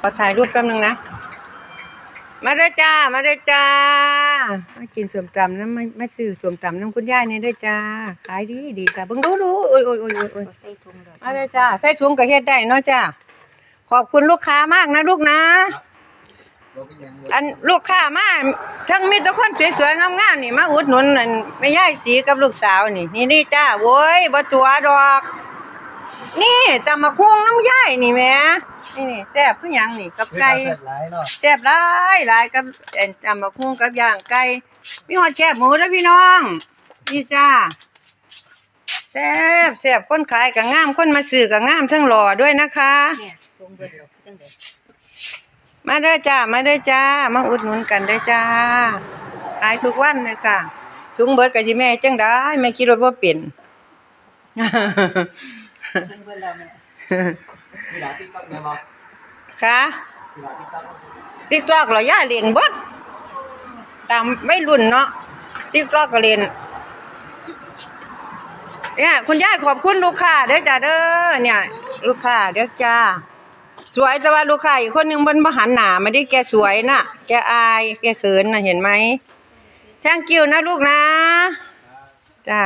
ขอถ่ายรูปแป๊บนึงนะ มาด้อจ้า มาด้อจ้ามากินสวมตำน้ำมามาซื้อสวมตำน้ำคุณยายนี่เด้อจ้า ขายดีดีค่ะเบิ่งดูดูโอ้ยโอ้ยโอ้ยโอ้ยโอ้ยมาด้อจ้าใส่ถุงก็เฮ็ดได้เนาะจ้า ขอบคุณลูกค้ามากนะลูกนะ อันลูกค้ามาทั้งมีแต่คนสวยๆงามๆนี่มาอุดหนุนนั่นแม่ยายสีกับลูกสาวนี่ นี่นี่จ้าโว้ยบ่ตัวดอก นี่ตำมะคุ้งน้ำยายนี่แหม่นี่นี่แซ่บคือหยังนี่กับไก่หลายเนาะแซ่บหลายหลายกับเอ็นตำมะคุ้งกับย่างไก่มีหอดแคบหมูแล้วพี่น้องนี่จ้าแซ่บแซ่บคนขายก็งามคนมาซื้อก็งามทั้งหล่อด้วยนะคะ เนี่ยถุงเบิดดอกจังได๋มาเด้อจ้ามาเด้อจ้า มาอุดหนุนกันเด้อจ้าขายทุกวันเลยค่ะถุงเบิดกับที่แม่จังได้แม่คิดว่าบ่เป็น ค่ะติ๊กต็อกติ๊กตอกเหรอย่าเรียนบดตามไม่รุ่นเนาะติ๊กตอกก็เรียนเนี่ยคุณย่าขอบคุณลูกค้าเด้อจ้าเด้อเนี่ย ลูกค้าเด้อจ้า สวยแต่ว่าลูกค้าอีกคนหนึงบนบหันหนาไม่ได้แกสวยน่ะ แกอายแกเขินน่ะเห็นไหม thank you นะลูกนะ จ้า